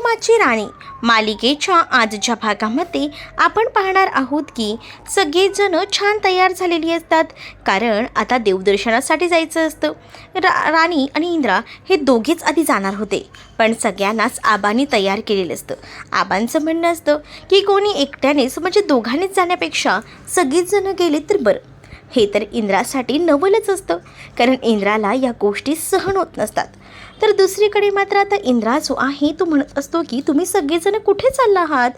हुकुमाची राणी. मालिकेच्या आजच्या भागामध्ये आपण पाहणार आहोत की सगळेजण छान तयार झालेली असतात. कारण आता देवदर्शनासाठी जायचं असतं. रा राणी आणि इंद्रा हे दोघेच आधी जाणार होते. पण सगळ्यांनाच आबांनी तयार केलेलं असतं. आबांचं म्हणणं असतं की कोणी एकट्यानेच म्हणजे दोघांनीच जाण्यापेक्षा सगळीच जणं गेले तर बरं. हे तर इंद्रासाठी नवलच असतं. कारण इंद्राला या गोष्टी सहन होत नसतात. तर दुसरीकडे मात्र आता इंद्रा जो आहे तो म्हणत असतो की तुम्ही सगळेजण कुठे चालला आहात?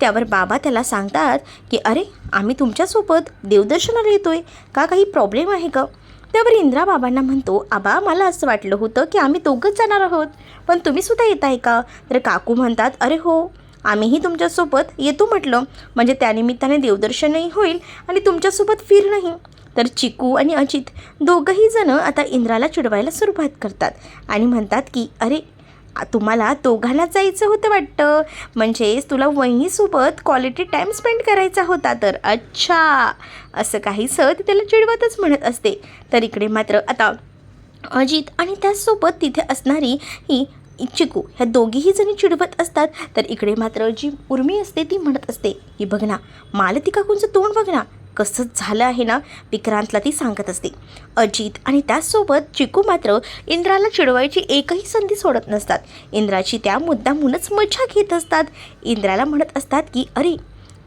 त्यावर बाबा त्याला सांगतात की अरे आम्ही तुमच्यासोबत देवदर्शनाला येतो आहे का काही प्रॉब्लेम आहे का? त्यावर इंद्रा बाबांना म्हणतो आबा मला असं वाटलं होतं की आम्ही दोघंच जाणार आहोत. पण तुम्हीसुद्धा येत आहे का? तर काकू म्हणतात अरे हो आम्हीही तुमच्यासोबत येतो म्हटलं. म्हणजे त्यानिमित्ताने देवदर्शनही होईल आणि तुमच्यासोबत फिरणंही. तर चिकू आणि अजित दोघंही जणं आता इंद्राला चिडवायला सुरुवात करतात आणि म्हणतात की अरे तुम्हाला दोघांना जायचं होतं वाटतं. म्हणजेच तुला वहिनीसोबत क्वालिटी टाईम स्पेंड करायचा होता तर अच्छा. असं काहीसं ती त्याला चिडवतच म्हणत असते. तर इकडे मात्र आता अजित आणि त्याचसोबत तिथे असणारी ही चिकू ह्या दोघीही जणी चिडवत असतात. तर इकडे मात्र जी उर्मी असते ती म्हणत असते की बघ ना मालती काकूंचं तोंड बघ ना. कसं झालं आहे ना विक्रांतला ती सांगत असते. अजित आणि त्याचसोबत चिकू मात्र इंद्राला चिडवायची एकही संधी सोडत नसतात. इंद्राची त्या मुद्दामूनच मज्जा घेत असतात. इंद्राला म्हणत असतात की अरे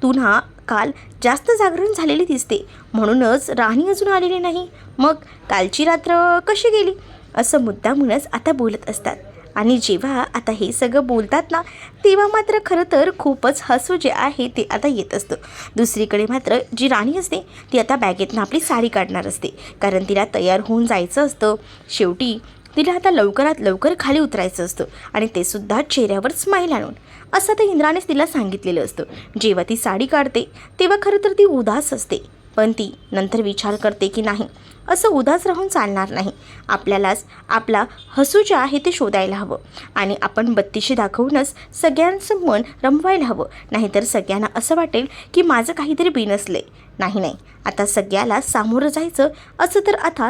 तू ना काल जास्त जागरण झालेली दिसते. म्हणूनच राणी अजून आलेली नाही. मग कालची रात्र कशी गेली? असं मुद्दामूनच आता बोलत असतात. आणि जेव्हा आता हे सगळं बोलतात ना तेव्हा मात्र खरं तर खूपच हसू जे आहे ते आता येत असतं. दुसरीकडे मात्र जी राणी असते ती आता बॅगेतनं आपली साडी काढणार असते. कारण तिला तयार होऊन जायचं असतं. शेवटी तिला आता लवकरात लवकर खाली उतरायचं असतं आणि ते सुद्धा चेहऱ्यावर स्माईल आणून. असं तर इंद्रानेच तिला सांगितलेलं असतं. जेव्हा ती साडी काढते तेव्हा खरं तर ती उदास असते. पण ती नंतर विचार करते की नाही असं उदास राहून चालणार नाही. आपल्यालाच आपला हसू जे आहे ते शोधायला हवं आणि आपण बत्तीशी दाखवूनच सगळ्यांचं मन रमवायला हवं. नाहीतर सगळ्यांना असं वाटेल की माझं काहीतरी बिनसले नाही नाही. आता सगळ्याला सामोरं जायचं असं तर आता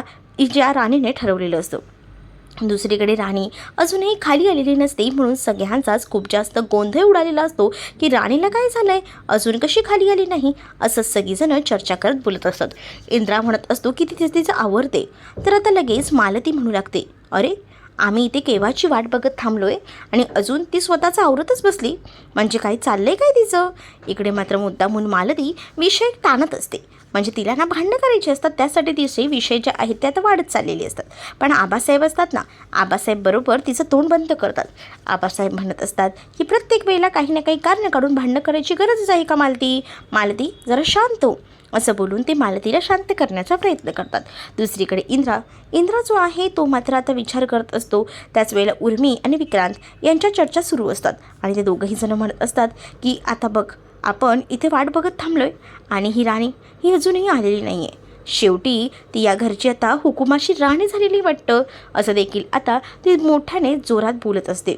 ज्या राणीने ठरवलेलं असतं. दुसरीकडे राणी अजूनही खाली आलेली नसते म्हणून सगळ्यांचाच खूप जास्त गोंधळ उडालेला असतो की राणीला काय झालं आहे अजून कशी खाली आली नाही? असं सगळीजणं चर्चा करत बोलत असतात इंद्रा म्हणत असतो की तिथे तिचं आवडते तर आता लगेच मालती म्हणू लागते अरे आम्ही इथे केव्हाची वाट बघत थांबलो आहे आणि अजून ती स्वतःचं आवरतच बसली? म्हणजे काय चाललं आहे काय तिचं? इकडे मात्र मुद्दा म्हणून मालती विषय ताणत असते. म्हणजे तिला ना भांडणं करायची असतात त्यासाठी तिचे विषय जे आहेत ते आता वाढत चाललेले असतात. पण आबासाहेब असतात ना आबासाहेब बरोबर तिचं तोंड बंद करतात. आबासाहेब म्हणत असतात की प्रत्येक वेळेला काही ना काही कारण काढून भांडणं करायची गरजच आहे का मालती? मालती जरा शांत हो. असं बोलून ते मालतीला शांत करण्याचा प्रयत्न करतात. दुसरीकडे इंद्रा इंद्रा जो आहे तो मात्र आता विचार करत असतो. त्याच वेळेला उर्मी आणि विक्रांत यांच्या चर्चा सुरू असतात. आणि ते दोघंही जण म्हणत असतात की आता बघ आपण इथे वाट बघत थांबलो आहे आणि ही राणी ही अजूनही आलेली नाही आहे शेवटी ती या घरची आता हुकुमाशी राणी झालेली वाटतं असं देखील आता ती मोठ्याने जोरात बोलत असते.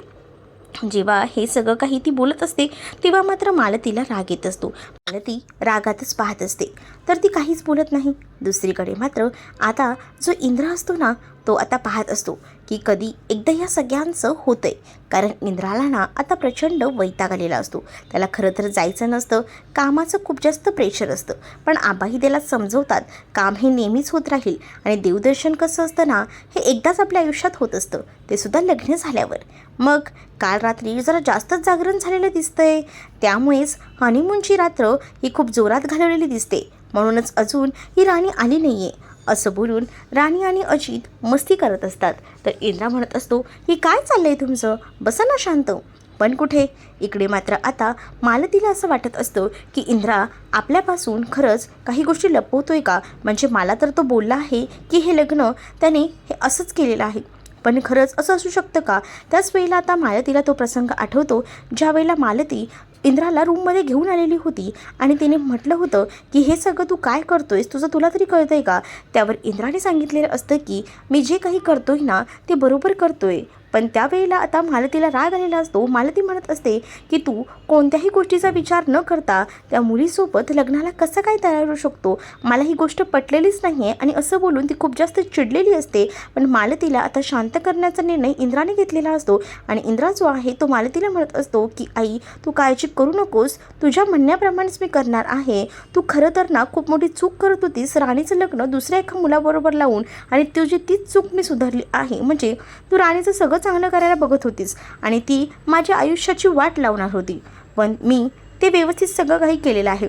जेव्हा हे सगळं काही ती बोलत असते तेव्हा मात्र मालतीला राग येत असतो. मालती रागातच पाहत असते. तर ती काहीच बोलत नाही. दुसरीकडे मात्र आता जो इंद्र असतो ना तो आता पाहत असतो की कधी एकदा या सगळ्यांचं होतं आहे कारण इंद्राला ना आता प्रचंड वैताग आलेला असतो. त्याला खरं तर जायचं नसतं कामाचं खूप जास्त प्रेशर असतं. पण आबाही त्याला समजवतात काम हे नेहमीच होत राहील आणि देवदर्शन कसं असतं ना हे एकदाच आपल्या आयुष्यात होत असतं. ते सुद्धा लग्न झाल्यावर. मग काल रात्री जरा जास्तच जागरण झालेलं दिसतंय. त्यामुळेच हनीमूनची रात्र ही खूप जोरात घालवलेली दिसते. म्हणूनच अजून ही राणी आली नाही आहे असं बोलून राणी आणि अजित मस्ती करत असतात. तर इंद्रा म्हणत असतो की काय चाललंय तुमचं? बसा ना शांत. पण कुठे? इकडे मात्र आता मालतीला असं वाटत असतं की इंद्रा आपल्यापासून खरंच काही गोष्टी लपवतोय का? म्हणजे मला तर तो बोलला आहे की हे लग्न त्याने हे असंच केलेलं आहे. पण खरंच असं असू शकतं का? त्याच वेळेला आता मालतीला तो प्रसंग आठवतो ज्या वेळेला मालती इंद्राला रूममध्ये घेऊन आलेली होती आणि तिने म्हटलं होतं की हे सगळं तू काय करतोयस? तुझं तुला तरी कळतंय का? त्यावर इंद्राने सांगितलेलं असतं की मी जे काही करतोय ना ते बरोबर करतोय. पण त्यावेळेला आता मालतीला राग आलेला असतो. मालती म्हणत असते की तू कोणत्याही गोष्टीचा विचार न करता त्या मुलीसोबत लग्नाला कसं काय तयार होऊ शकतो? मला ही गोष्ट पटलेलीच नाही आहे आणि असं बोलून ती खूप जास्त चिडलेली असते. पण मालतीला आता शांत करण्याचा निर्णय इंद्राने घेतलेला असतो आणि इंद्रा जो आहे तो मालतीला म्हणत असतो की आई तू काळजी करू नकोस. तुझ्या म्हणण्याप्रमाणेच मी करणार आहे. तू खरं तर ना खूप मोठी चूक करत होतीस. राणीचं लग्न दुसऱ्या एका मुलाबरोबर लावून आणि तुझी तीच चूक मी सुधारली आहे. म्हणजे तू राणीचं सगळं चांगलं करायला बघत होतीस आणि ती माझ्या आयुष्याची वाट लावणार होती. पण मी ते व्यवस्थित सगळं काही केलेलं आहे.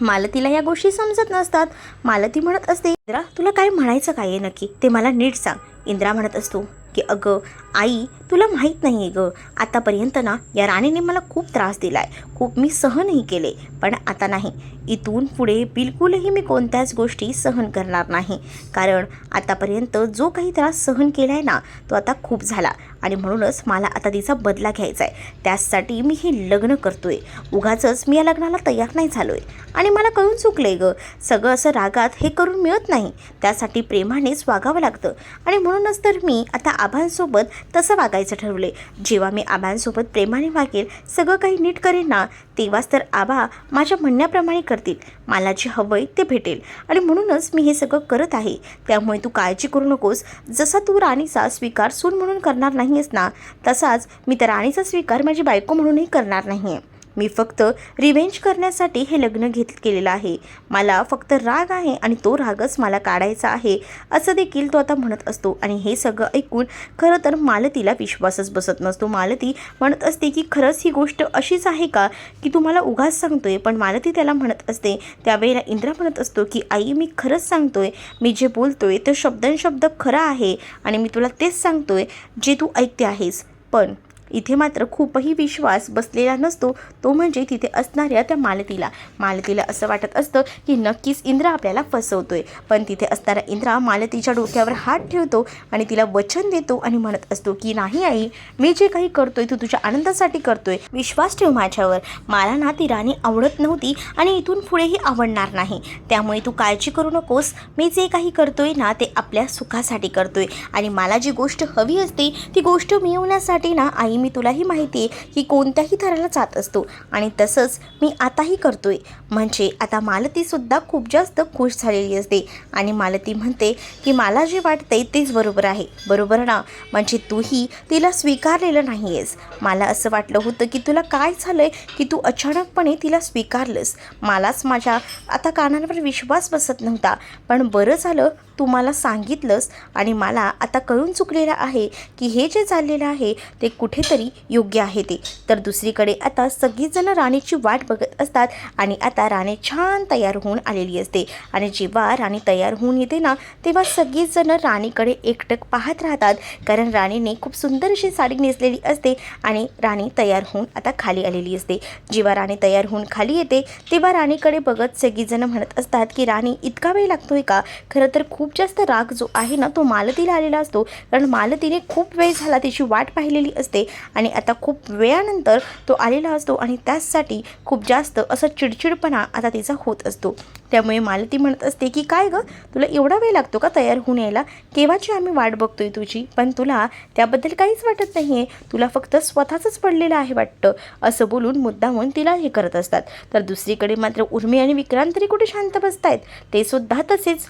मालतीला या गोष्टी समजत नसतात. मालती म्हणत असते इंद्रा तुला काय म्हणायचं काय आहे नक्की? ते मला नीट सांग. इंद्रा म्हणत असतो की अगं आई तुला माहीत नाही आहे गं आतापर्यंत ना या राणीने मला खूप त्रास दिला आहे खूप मी सहनही केले. पण आता नाही. इथून पुढे बिलकुलही मी कोणत्याच गोष्टी सहन करणार नाही. कारण आतापर्यंत जो काही त्रास सहन केला आहे ना तो आता खूप झाला. आणि म्हणूनच मला आता तिचा बदला घ्यायचा आहे. त्यासाठी मी हे लग्न करतोय. उगाचच मी या लग्नाला तयार नाही झालो आहे आणि मला कळून चुकलं आहे गं. सगळं असं रागात हे करून मिळत नाही. त्यासाठी प्रेमानेच वागावं लागतं. आणि म्हणूनच तर मी आता आबांसोबत तसं वागायचं ठरवले जेव्हा मी आबांसोबत प्रेमाने वागेल सगळं काही नीट करेन ना तेव्हाच तर आबा माझ्या म्हणण्याप्रमाणे करतील. मला जे हवंय ते भेटेल. आणि म्हणूनच मी हे सगळं करत आहे. त्यामुळे तू काळजी करू नकोस. जसा तू राणीचा स्वीकार सून म्हणून करणार नाही आहेस ना. तसाच मी तर राणीचा स्वीकार माझी बायको म्हणूनही करणार नाही आहे मी फक्त रिवेंज करण्यासाठी हे लग्न घेत केलेलं आहे. मला फक्त राग आहे आणि तो रागच मला काढायचा आहे असं देखील तो आता म्हणत असतो. आणि हे सगळं ऐकून खरं तर मालतीला विश्वासच बसत नसतो. मालती म्हणत असते की खरंच ही गोष्ट अशीच आहे का की तू मला उगाच सांगतोय? पण मालती त्याला म्हणत असते. त्यावेळेला इंद्रा म्हणत असतो की आई मी खरंच सांगतोय. मी जे बोलतोय ते शब्दांशब्द खरं आहे आणि मी तुला तेच सांगतोय जे तू ऐकते आहेस. पण इथे मात्र खूपही विश्वास बसलेला नसतो. तो म्हणजे तिथे असणाऱ्या त्या मालतीला. मालतीला असं वाटत असतं की नक्कीच इंद्रा आपल्याला फसवतोय. पण तिथे असणारा इंद्रा मालतीच्या डोक्यावर हात ठेवतो आणि तिला वचन देतो आणि म्हणत असतो की नाही आई मी जे काही करतोय तू तुझ्या आनंदासाठी करतोय. विश्वास ठेव माझ्यावर. मला ना ती राणी आवडत नव्हती आणि इथून पुढेही आवडणार नाही. त्यामुळे तू काळजी करू नकोस. मी जे काही करतोय ना ते आपल्या सुखासाठी करतोय. आणि मला जी गोष्ट हवी असते ती गोष्ट मिळवण्यासाठी ना आई मी तुलाही माहिती आहे की कोणत्याही थराला जात असतो. आणि तसंच मी आताही करतोय. म्हणजे आता मालतीसुद्धा खूप जास्त खुश झालेली असते. आणि मालती म्हणते की मला जे वाटतंय तेच बरोबर आहे. बरोबर ना? म्हणजे तूही तिला स्वीकारलेलं नाही आहेस मला असं वाटलं होतं की तुला काय झालं आहे की तू अचानकपणे तिला स्वीकारलंस. मलाच माझ्या आता कानांवर विश्वास बसत नव्हता. पण बरं झालं तू मला सांगितलंस आणि मला आता कळून चुकलेलं आहे की हे जे चाललेलं आहे ते कुठेतरी योग्य आहे ते. तर दुसरीकडे आता सगळीजणं राणीची वाट बघत असतात आणि आता राणी छान तयार होऊन आलेली असते. आणि जेव्हा राणी तयार होऊन येते ना तेव्हा सगळीजणं राणीकडे एकटक पाहत राहतात. कारण राणीने खूप सुंदर अशी साडी नेसलेली असते आणि राणी तयार होऊन आता खाली आलेली असते. जेव्हा राणी तयार होऊन खाली येते तेव्हा राणीकडे बघत सगळीजणं म्हणत असतात की राणी इतका वेळ लागतोय का? खरं तर खूप खूप जास्त राग जो आहे ना तो मालतीला आलेला असतो. कारण मालतीने खूप वेळ झाला तिची वाट पाहिलेली असते आणि आता खूप वेळानंतर तो आलेला असतो आणि त्याचसाठी खूप जास्त असं चिडचिडपणा आता तिचा होत असतो. त्यामुळे मालती म्हणत असते की काय गं तुला एवढा वेळ लागतो का तयार होऊन यायला? केव्हाची आम्ही वाट बघतोय तुझी? पण तुला त्याबद्दल काहीच वाटत नाही आहे तुला फक्त स्वतःचंच पडलेलं आहे वाटतं. असं बोलून मुद्दामून तिला हे करत असतात. तर दुसरीकडे मात्र उर्मी आणि विक्रांत तरी कुठे शांत बसतायत? ते सुद्धा तसेच.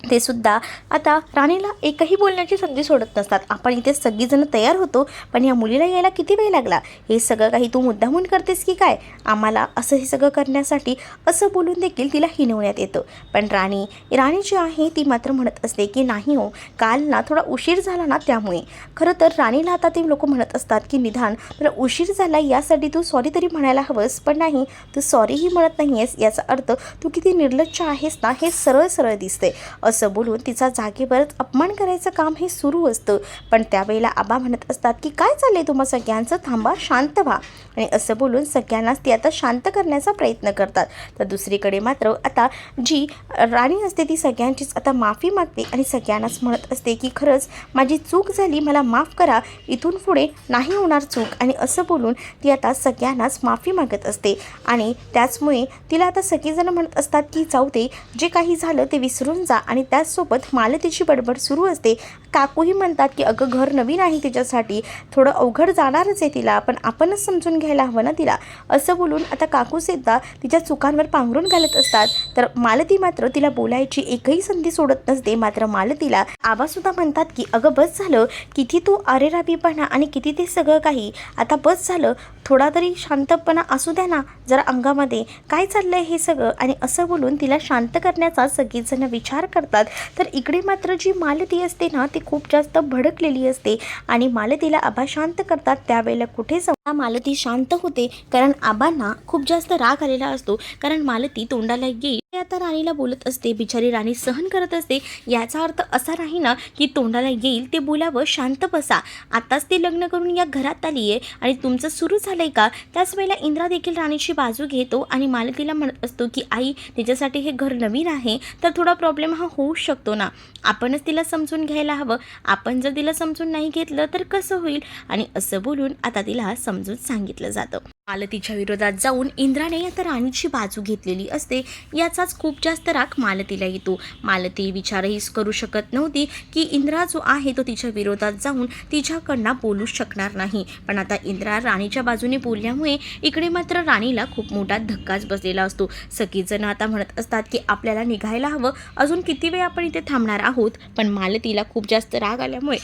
ते सुद्धा आता राणीला एकही बोलण्याची संधी सोडत नसतात. आपण इथे सगळीजणं तयार होतो पण या मुलीला यायला किती वेळ लागला? हे सगळं काही तू मुद्दामून करतेस की काय? आम्हाला असं हे सगळं करण्यासाठी असं बोलून देखील तिला हिनवण्यात येतं. पण राणी राणी जी आहे ती मात्र म्हणत असते की नाही हो काल ना थोडा उशीर झाला ना त्यामुळे. खरं तर राणीला आता ते लोक म्हणत असतात की निधान तुला उशीर झाला यासाठी तू सॉरी तरी म्हणायला हवंस पण नाही तू सॉरीही म्हणत नाही आहेस याचा अर्थ तू किती निर्लज्ज आहेस ना हे सरळ सरळ दिसते असं बोलून तिचा जागेवरच अपमान करायचं काम हे सुरू असतं. पण त्यावेळेला आबा म्हणत असतात की काय चाललंय तुम्हा सगळ्यांचं? थांबा शांत व्हा. आणि असं बोलून सगळ्यांनाच ती आता शांत करण्याचा प्रयत्न करतात. तर दुसरीकडे मात्र आता जी राणी असते ती सगळ्यांचीच आता माफी मागते आणि सगळ्यांनाच म्हणत असते की खरंच माझी चूक झाली मला माफ करा. इथून पुढे नाही होणार चूक. आणि असं बोलून ती आता सगळ्यांनाच माफी मागत असते. आणि त्याचमुळे तिला आता सगळेजण म्हणत असतात की जाऊ दे. जे काही झालं ते विसरून जा आणि आणि त्याचसोबत मालतीची बडबड सुरू असते. काकूही म्हणतात की अगं घर नवीन आहे तिच्यासाठी. थोडं अवघड जाणारच आहे तिला पण आपणच समजून घ्यायला हवं ना तिला. असं बोलून आता काकूसुद्धा तिच्या चुकांवर पांघरून घालत असतात. तर मालती मात्र तिला बोलायची एकही संधी सोडत नसते. मात्र मालतीला आबासुद्धा म्हणतात की अगं बस झालं. किती तू अरेराबीपणा आणि किती ते सगळं काही. आता बस झालं. थोडा तरी शांतपणा असू द्या ना जरा अंगामध्ये काय चाललंय हे सगळं? आणि असं बोलून तिला शांत करण्याचा सगळीजण विचार करतात. तर इकडे मात्र जी मालती असते ना ती खूप जास्त भडकलेली असते. आणि मालतीला आभा शांत करतात त्यावेळेला कुठे जाऊ मालती शांत होते कारण आबांना खूप जास्त राग आलेला असतो कारण मालती तोंडाला येईल. ते आता राणीला बोलत असते बिचारी राणी सहन करत असते. याचा अर्थ असा नाही ना की तोंडाला येईल ते बोलावं शांत बसा. आताच ते लग्न करून या घरात आली आहे. आणि तुमचं सुरू झालंय का? त्याच वेळेला इंद्रा देखील राणीची बाजू घेतो आणि मालतीला म्हणत असतो की आई तिच्यासाठी हे घर नवीन आहे तर थोडा प्रॉब्लेम हा होऊ शकतो ना. आपणच तिला समजून घ्यायला हवं. आपण जर तिला समजून नाही घेतलं तर कसं होईल? आणि असं बोलून आता तिला समजून सांगितलं जातं. मालतीच्या विरोधात जाऊन इंद्राने आता राणीची बाजू घेतलेली असते याचाच खूप जास्त राग मालतीला येतो. मालती विचारही करू शकत नव्हती की इंद्रा जो आहे तो तिच्या विरोधात जाऊन तिच्याकडनं बोलू शकणार नाही. पण आता इंद्रा राणीच्या बाजूने बोलल्यामुळे इकडे मात्र राणीला खूप मोठा धक्काच बसलेला असतो. सगळीजण आता म्हणत असतात की आपल्याला निघायला हवं. अजून किती वेळ आपण इथे थांबणार आहोत? पण मालतीला खूप जास्त राग आल्यामुळे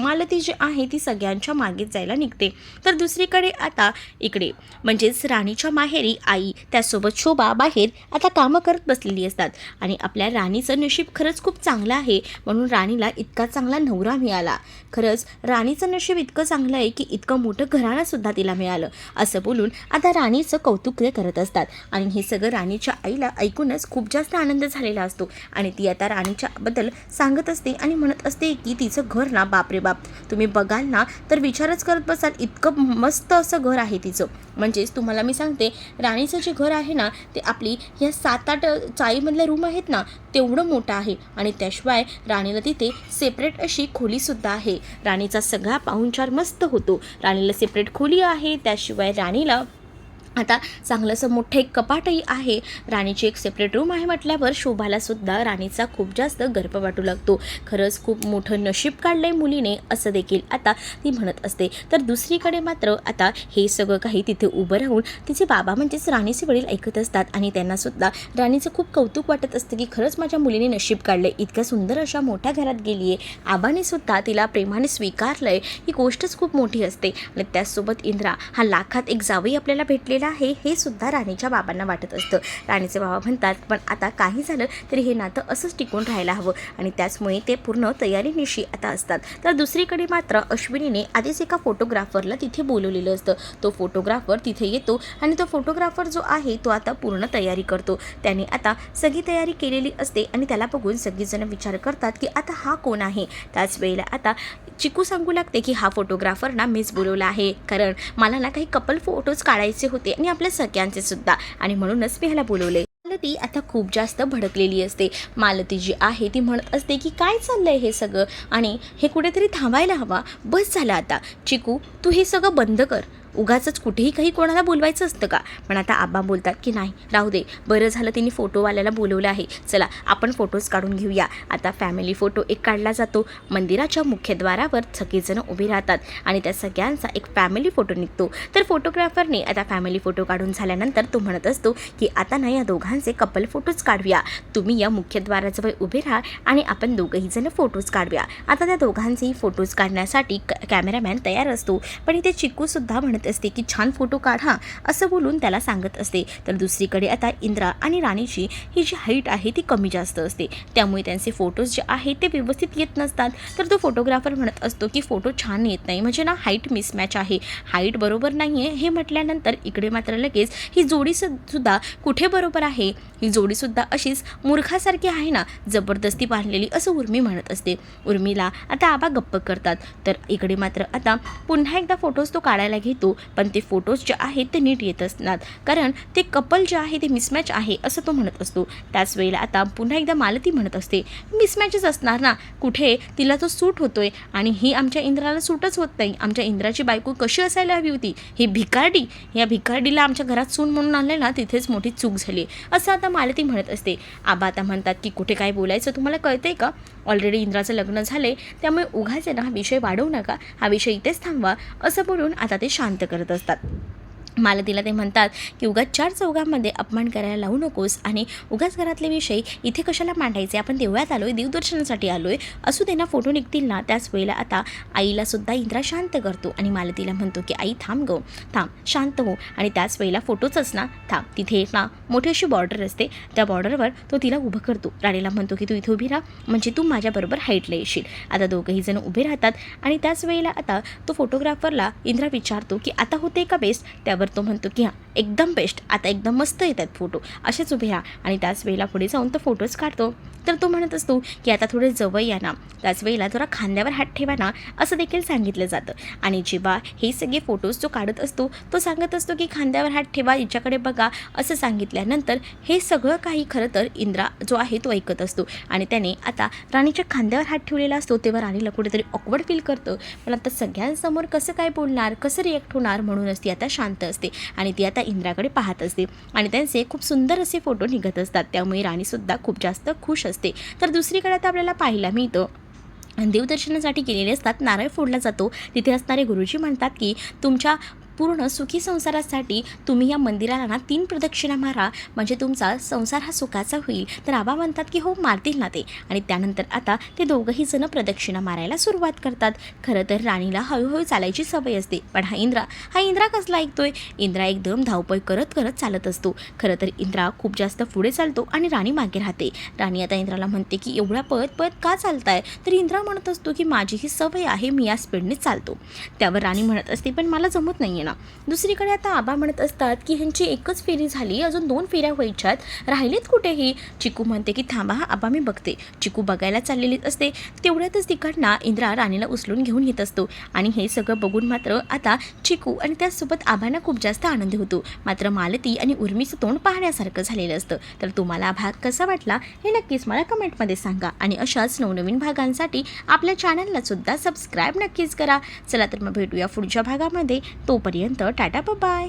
मालती जी आहे ती सगळ्यांच्या मागेच जायला निघते. तर दुसरीकडे आता इकडे. म्हणजेच राणीच्या माहेरी आई त्यासोबत शोभा बाहेर आता कामं करत बसलेली असतात. आणि आपल्या राणीचं नशीब खरंच खूप चांगलं आहे. म्हणून राणीला इतका चांगला नवरा मिळाला. खरंच राणीचं नशीब इतकं चांगलं आहे की इतकं मोठं घराणंसुद्धा तिला मिळालं. असं बोलून आता राणीचं कौतुक करत असतात. आणि हे सगळं राणीच्या आईला ऐकूनच खूप जास्त आनंद झालेला असतो. आणि ती आता राणीच्या बद्दल सांगत असते आणि म्हणत असते की तिचं घर ना बापरे बाप. तुम्ही बघाल ना तर विचारच करत बसाल इतकं मस्त असं घर आहे तिचं. म्हणजेच तुम्हाला मी सांगते राणीचं जे घर आहे ना ते आपली ह्या सात आठ चाळीमधल्या रूम आहेत ना तेवढं मोठं आहे. आणि त्याशिवाय राणीला तिथे सेपरेट अशी खोलीसुद्धा आहे. राणीचा सगळा पाहुणचार मस्त होतो. राणीला सेपरेट खोली आहे त्याशिवाय राणीला आता चांगलंसं मोठं एक कपाटही आहे. राणीची एक सेपरेट रूम आहे म्हटल्यावर शोभाला सुद्धा राणीचा खूप जास्त गर्व वाटू लागतो. खरंच खूप मोठं नशीब काढलं आहे मुलीने असं देखील आता ती म्हणत असते. तर दुसरीकडे मात्र आता हे सगळं काही तिथे उभं राहून तिचे बाबा म्हणजेच राणीचे वडील ऐकत असतात आणि त्यांनासुद्धा राणीचं खूप कौतुक वाटत असतं की खरंच माझ्या मुलीने नशीब काढलं आहे इतक्या सुंदर अशा मोठ्या घरात गेली आहे आबाने सुद्धा तिला प्रेमाने स्वीकारलं आहे ही गोष्टच खूप मोठी असते. आणि त्याचसोबत इंद्रा हा लाखात एक जावई आपल्याला भेटलेला आहे हे सुद्धा राणीच्या बाबांना वाटत असतं. राणीचे बाबा म्हणतात पण आता काही झालं तरी हे नातं असंच टिकून राहायला हवं आणि त्याचमुळे ते पूर्ण तयारीनिशी आता असतात. तर दुसरीकडे मात्र अश्विनीने आधीच एका फोटोग्राफरला तिथे बोलवलेलं असतं. तो फोटोग्राफर तिथे येतो आणि तो फोटोग्राफर जो आहे तो आता पूर्ण तयारी करतो. त्याने आता सगळी तयारी केलेली असते आणि त्याला बघून सगळीजणं विचार करतात की आता हा कोण आहे? त्याच वेळेला आता चिकू सांगू लागते की हा फोटोग्राफर ना मीच बोलवला आहे. कारण मला ना काही कपल फोटोज काढायचे होते आणि आपल्या सगळ्यांचे सुद्धा. आणि म्हणूनच मी ह्याला बोलवले. मालती आता खूप जास्त भडकलेली असते. मालती जी आहे ती म्हणत असते की काय चाललंय हे सगळं? आणि हे कुठेतरी थांबायला हवा. बस झालं आता. चिकू तू हे सगळं बंद कर. उगाच कुठेही काही कोणाला बोलवायचं असतं का? पण आता आबा बोलतात की नाही राहू दे. बरं झालं तिने फोटोवाल्याला बोलवलं आहे. चला आपण फोटोज काढून घेऊया. आता फॅमिली फोटो एक काढला जातो. मंदिराच्या मुख्यद्वारावर सगळेजण उभे राहतात आणि त्या सगळ्यांचा एक फॅमिली फोटो निघतो. तर फोटोग्राफरने आता फॅमिली फोटो काढून झाल्यानंतर तो म्हणत असतो की आता ना या दोघांचे कपल फोटोज काढूया. तुम्ही या मुख्यद्वाराजवळ उभे राहा आणि आपण दोघंही जण फोटोज काढूया. आता त्या दोघांचेही फोटोज काढण्यासाठी क कॅमेरामॅन तयार असतो. पण इथे चिकूसुद्धा म्हणत असते की छान फोटो काढा असं बोलून त्याला सांगत असते. तर दुसरीकडे आता इंद्रा आणि राणीची ही जी हाईट आहे ती कमी जास्त असते. त्यामुळे त्यांचे फोटोज जे आहेत ते व्यवस्थित येत नसतात. तर तो फोटोग्राफर म्हणत असतो की फोटो छान येत नाही. म्हणजे ना हाईट मिसमॅच आहे. हाईट बरोबर नाही आहे हे म्हटल्यानंतर इकडे मात्र लगेच ही जोडी सुद्धा कुठे बरोबर आहे? ही जोडीसुद्धा अशीच मूर्खासारखी आहे ना? जबरदस्ती बांधलेली असं उर्मी म्हणत असते. उर्मीला आता आबा गप्प करतात. तर इकडे मात्र आता पुन्हा एकदा फोटोज तो काढायला घेतो. असतो पण ते फोटोज जे आहेत ते नीट येत असतात कारण ते कपल जे आहे ते मिसमॅच आहे असं तो म्हणत असतो. त्याच वेळेला आता पुन्हा एकदा मालती म्हणत असते मिसमॅचच असणार ना. कुठे? तिला तो सूट होतोय आणि ही आमच्या इंद्राला सूटच होत नाही. आमच्या इंद्राची बायको कशी असायला हवी होती? ही भिकारडी. या भिकारडीला आमच्या घरात सून म्हणून आणले ना तिथेच मोठी चूक झाली. असं आता मालती म्हणत असते. आबा आता म्हणतात की कुठे काय बोलायचं तुम्हाला कळतंय का? ऑलरेडी इंद्राचं लग्न झाले त्यामुळे उघाच आहे ना हा विषय वाढवू नका. हा विषय इथेच थांबवा. असं बोलून आता ते शांत करत असतात. मालतीला ते म्हणतात की उगाच चार चौघांमध्ये अपमान करायला लावू नकोस आणि उगाच घरातले विषय इथे कशाला मांडायचे? आपण देवळात आलो आहे देवदर्शनासाठी आलो आहे असू दे ना फोटो निघतील ना. त्याच वेळेला आता आईला सुद्धा इंद्रा शांत करतो आणि मालतीला म्हणतो की आई थांब गो. थांब शांत हो. आणि त्याच वेळेला फोटोचच ना. थांब तिथे ना मोठी अशी बॉर्डर असते. त्या बॉर्डरवर तो तिला उभं करतो. राणीला म्हणतो की तू इथे उभी राहा. म्हणजे तू माझ्याबरोबर हाईटला येशील. आता दोघंही जण उभे राहतात आणि त्याच वेळेला आता तो फोटोग्राफरला इंद्रा विचारतो की आता होते का बेस्ट त्यावर तो म्हणतो की हां एकदम बेस्ट. आता एकदम मस्त येत आहेत फोटो. असेच उभे राहा. आणि त्याच वेळेला पुढे जाऊन तो फोटोज काढतो. तर तो म्हणत असतो की आता थोडे जवळ या ना. त्याच वेळेला जरा खांद्यावर हात ठेवा ना. असं देखील सांगितलं जातं. आणि जेव्हा हे सगळे फोटोज जो काढत असतो तो सांगत असतो की खांद्यावर हात ठेवा हिच्याकडे बघा. असं सांगितल्यानंतर हे सगळं काही खरं तर इंद्रा जो आहे तो ऐकत असतो. आणि त्याने आता राणीच्या खांद्यावर हात ठेवलेला असतो. तेव्हा राणीला कुठेतरी ऑकवर्ड फील करतं. पण आता सगळ्यांसमोर कसं काय बोलणार? कसं रिॲक्ट होणार? म्हणूनच ती आता शांत असते. आणि ती आता इंद्राकडे पाहत असते. आणि त्यांचे खूप सुंदर असे फोटो निघत असतात. त्यामुळे राणीसुद्धा खूप जास्त खुश असते. तर दुसरीकडे आता आपल्याला पाहायला मिळतं देवदर्शनासाठी गेलेले असतात. नारळ फोडला जातो. तिथे असणारे गुरुजी म्हणतात की तुमच्या पूर्ण सुखी संसारासाठी तुम्ही या मंदिराला ना तीन प्रदक्षिणा मारा. म्हणजे तुमचा संसार हा सुखाचा होईल. तर आबा म्हणतात की हो मारतील ना ते. आणि त्यानंतर आता ते दोघंही जण प्रदक्षिणा मारायला सुरुवात करतात. खरं तर राणीला हळूहळू चालायची सवय असते. पण हा इंद्रा हा इंद्रा कसला ऐकतोय? इंद्रा एकदम धावपळ करत करत चालत असतो. खरं तर इंद्रा खूप जास्त पुढे चालतो आणि राणी मागे राहते. राणी आता इंद्राला म्हणते की एवढ्या पळत पळत का चालताय? तर इंद्रा म्हणत असतो की माझी ही सवय आहे मी या स्पीडने चालतो. त्यावर राणी म्हणत असते पण मला जमत नाही ना दुसरीकडे आता आबा म्हणत असतात की ह्यांची एकच फेरी झाली अजून दोन फेऱ्या व्हायच्यात. राहिलेत कुठेही? चिकू म्हणते की थांबा हा आबा मी बघते. चिकू बघायला चाललेलीच असते. तेवढ्यातच तिकडनं इंद्रा राणीला उचलून घेऊन येत असतो. आणि हे सगळं बघून मात्र आता चिकू आणि त्यासोबत आबांना खूप जास्त आनंद होतो. मात्र मालती आणि उर्मीचं तोंड पाहण्यासारखं झालेलं असतं. तर तुम्हाला भाग कसा वाटला हे नक्कीच मला कमेंटमध्ये सांगा. आणि अशाच नवनवीन भागांसाठी आपल्या चॅनलला सुद्धा सबस्क्राईब नक्कीच करा. चला तर मग भेटूया पुढच्या भागामध्ये. तोपर्यंत পর্যন্ত টাটা বাই